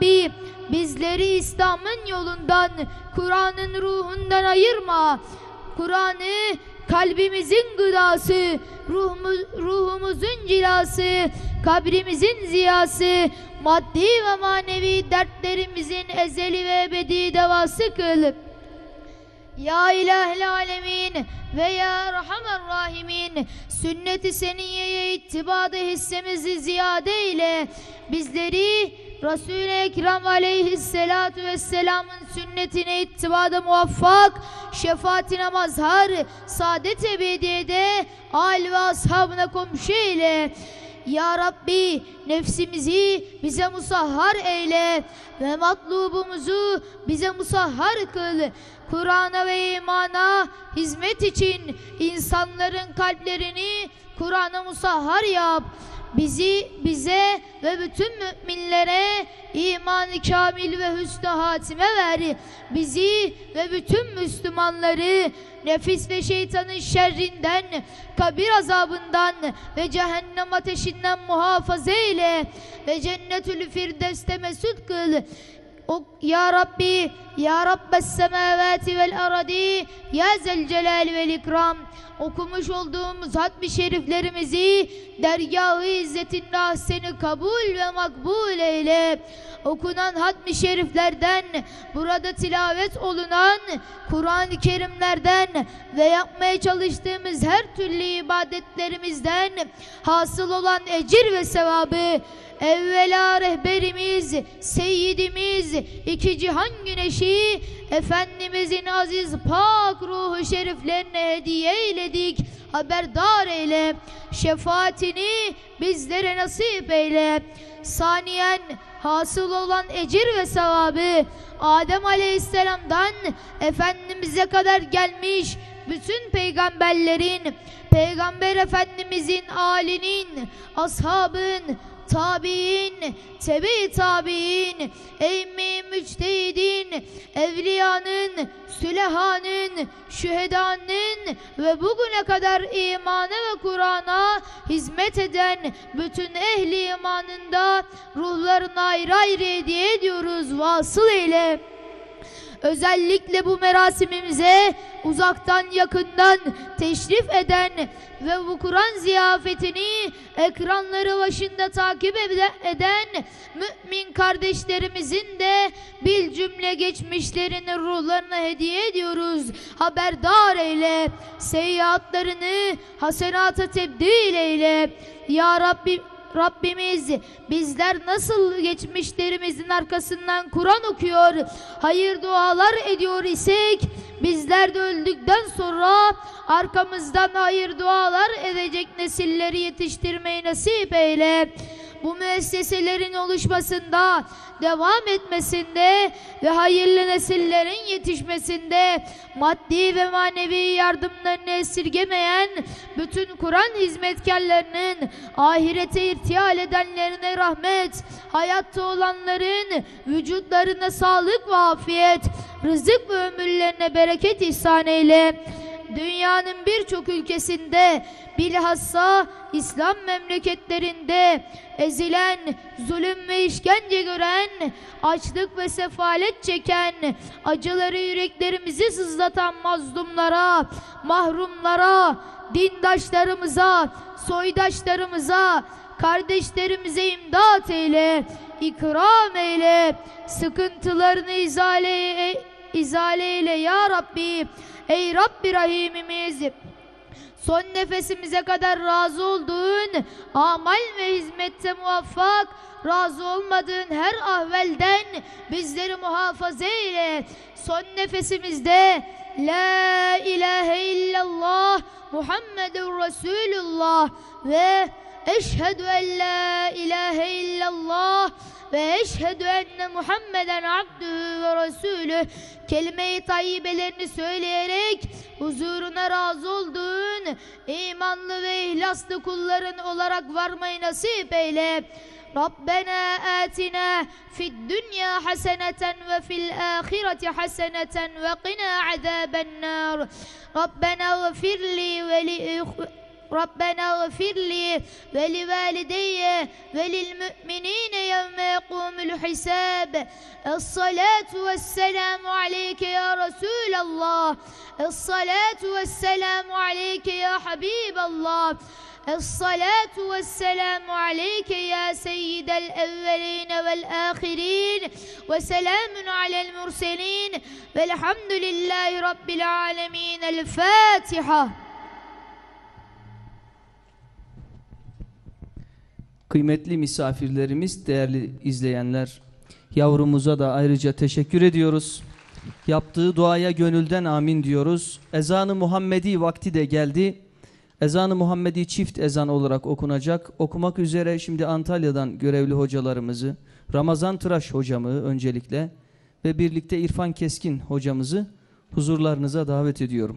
Rabbi bizleri İslam'ın yolundan, Kur'an'ın ruhundan ayırma. Kur'an'ı kalbimizin gıdası, ruhumuz, ruhumuzun cilası, kabrimizin ziyası, maddi ve manevi dertlerimizin ezeli ve ebedi devası kıl. Ya ilahel alemin ve ya erhamer rahimin sünnet-i seniyyeye ittibada hissemizi ziyade ile bizleri Resul-i Ekrem aleyhissalatu vesselamın sünnetine ittibada muvaffak şefaatine mazhar saadet ebediyede al ve ashabına komşu eyle ya Rabbi nefsimizi bize musahhar eyle ve matlubumuzu bize musahhar kıl. Kur'an'a ve imana hizmet için insanların kalplerini Kur'an'a musahhar yap. Bizi, bize ve bütün müminlere iman-ı kamil ve hüsnü hatime ver. Bizi ve bütün Müslümanları nefis ve şeytanın şerrinden, kabir azabından ve cehennem ateşinden muhafaza eyle ve cennetül firdevste mesut kıl. O, ya Rabbi, Ya Rabbes semavati vel aradi, Ya zel celal vel ikram. Okumuş olduğumuz hatmi şeriflerimizi dergâh-ı izzetinde seni kabul ve makbul eyle. Okunan hatmi şeriflerden, burada tilavet olunan Kur'an-ı Kerimlerden ve yapmaya çalıştığımız her türlü ibadetlerimizden hasıl olan ecir ve sevabı evvela rehberimiz, seyyidimiz, iki cihan güneşi, Efendimizin aziz pak ruhu şeriflerine hediye eyledik. Haberdar eyle, şefaatini bizlere nasip eyle. Saniyen hasıl olan ecir ve sevabı Adem Aleyhisselam'dan Efendimiz'e kadar gelmiş bütün peygamberlerin, Peygamber Efendimizin alinin, ashabın, tabi'in, tebe tabi'in, emmi müçtehidin, evliyanın, sülehanın, şühedanın ve bugüne kadar imana ve Kur'an'a hizmet eden bütün ehli imanında ruhlarına ayrı ayrı hediye ediyoruz. Vasıl eyle. Özellikle bu merasimimize uzaktan yakından teşrif eden ve bu Kur'an ziyafetini ekranları başında takip eden mümin kardeşlerimizin de bil cümle geçmişlerinin ruhlarına hediye ediyoruz. Haberdar eyle, seyyiatlarını hasenata tebdil eyle. Ya Rabbi Rabbimiz bizler nasıl geçmişlerimizin arkasından Kur'an okuyor, hayır dualar ediyor isek bizler de öldükten sonra arkamızdan hayır dualar edecek nesilleri yetiştirmeyi nasip eyle. Bu müesseselerin oluşmasında, devam etmesinde ve hayırlı nesillerin yetişmesinde maddi ve manevi yardımlarını esirgemeyen bütün Kur'an hizmetkarlarının ahirete irtihal edenlerine rahmet, hayatta olanların vücutlarına sağlık ve afiyet, rızık ve ömürlerine bereket ihsan eyle. Dünyanın birçok ülkesinde bilhassa İslam memleketlerinde ezilen, zulüm ve işkence gören, açlık ve sefalet çeken, acıları yüreklerimizi sızlatan mazlumlara, mahrumlara, dindaşlarımıza, soydaşlarımıza, kardeşlerimize imdat eyle, ikram eyle, sıkıntılarını izale, izale eyle ya Rabbi. Ey Rabbi Rahimimiz son nefesimize kadar razı olduğun amal ve hizmette muvaffak razı olmadığın her ahvelden bizleri muhafaza eyle. Son nefesimizde La ilahe illallah Muhammedun Resulullah ve eşhedü en la ilahe illallah ve eşhedü enne Muhammeden abdühü ve resulü kelime-i tayyibelerini söyleyerek huzuruna razı olduğun imanlı ve ihlaslı kulların olarak varmayı nasip eyle. ربنا آتنا في الدنيا حسنة وفي الآخرة حسنة وقنا عذاب النار ربنا اغفر لي ولإخواني ربنا اغفر لي ولوالدي وللمؤمنين يوم يقوم الحساب. الصلاة والسلام عليك يا رسول الله. الصلاة والسلام عليك يا حبيب الله. الصلاة والسلام عليك يا سيد الأولين والآخرين. وسلام على المرسلين. والحمد لله رب العالمين. الفاتحة. Kıymetli misafirlerimiz, değerli izleyenler, yavrumuza da ayrıca teşekkür ediyoruz. Yaptığı duaya gönülden amin diyoruz. Ezanı Muhammedi vakti de geldi. Ezanı Muhammedi çift ezan olarak okunacak. Okumak üzere şimdi Antalya'dan görevli hocalarımızı, Ramazan Tıraş hocamı öncelikle ve birlikte İrfan Keskin hocamızı huzurlarınıza davet ediyorum.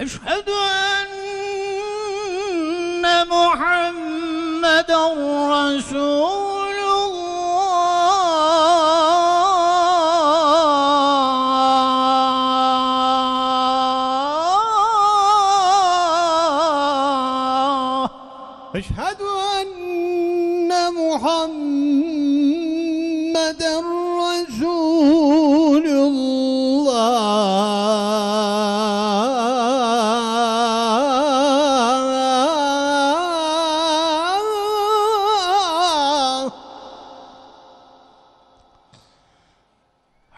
أشهد أن محمدا رسول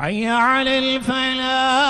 حي على الفلاح.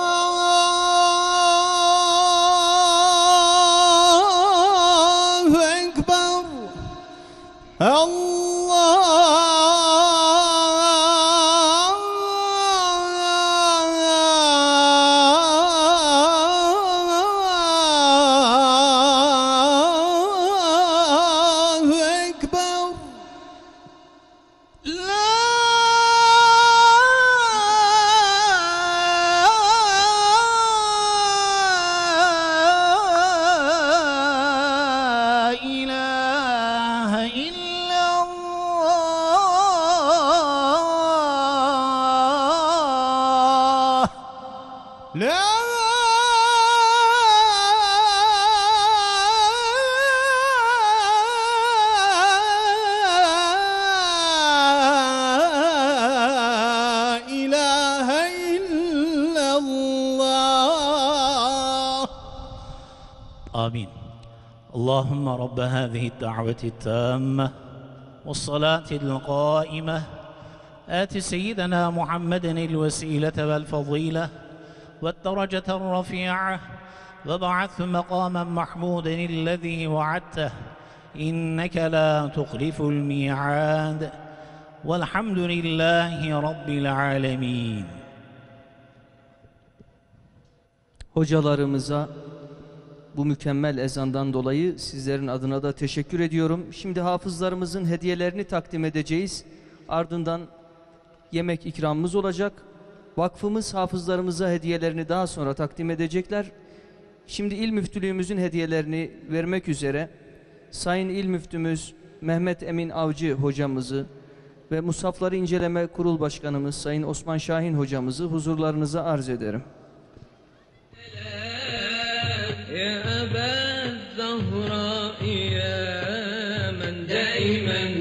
لا. إله إلا الله. آمين. اللهم رب هذه الدعوة التامة والصلاة القائمة. آت سيدنا محمدا الوسيلة والفضيلة. والدرجة الرفيعة وابعثه مقاما محمودا الذي وعدته إنك لا تخلف الميعاد والحمد لله رب العالمين Hocalarımıza bu mükemmel ezandan dolayı sizlerin adına da teşekkür ediyorum. Şimdi hafızlarımızın hediyelerini takdim edeceğiz. Ardından yemek ikramımız olacak. Vakfımız hafızlarımıza hediyelerini daha sonra takdim edecekler. Şimdi il müftülüğümüzün hediyelerini vermek üzere Sayın İl Müftümüz Mehmet Emin Avcı hocamızı ve Musafları İnceleme Kurul Başkanımız Sayın Osman Şahin hocamızı huzurlarınıza arz ederim. Ya Ebed Zahra, ya men daimen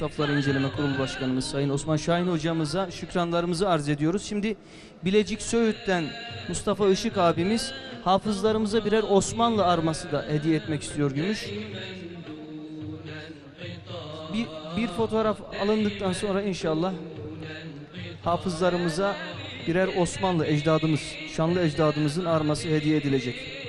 Musafları İnceleme Kurulu Başkanımız Sayın Osman Şahin hocamıza şükranlarımızı arz ediyoruz. Şimdi Bilecik Söğüt'ten Mustafa Işık abimiz hafızlarımıza birer Osmanlı arması da hediye etmek istiyor Gümüş. Bir, bir fotoğraf alındıktan sonra inşallah hafızlarımıza birer Osmanlı ecdadımız, şanlı ecdadımızın arması hediye edilecek.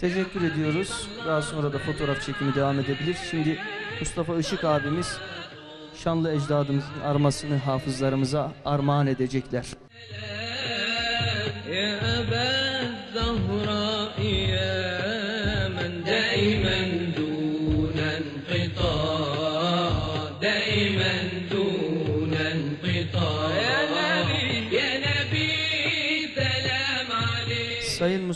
Teşekkür ediyoruz. Daha sonra da fotoğraf çekimi devam edebilir. Şimdi Mustafa Işık abimiz şanlı ecdadımızın armasını hafızlarımıza armağan edecekler. يا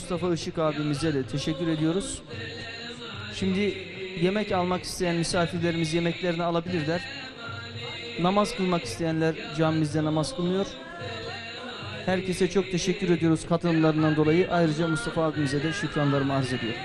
Mustafa Işık abimize de teşekkür ediyoruz. Şimdi yemek almak isteyen misafirlerimiz yemeklerini alabilirler. Namaz kılmak isteyenler camimizde namaz kılıyor. Herkese çok teşekkür ediyoruz katılımlarından dolayı. Ayrıca Mustafa abimize de şükranlarımı arz ediyorum.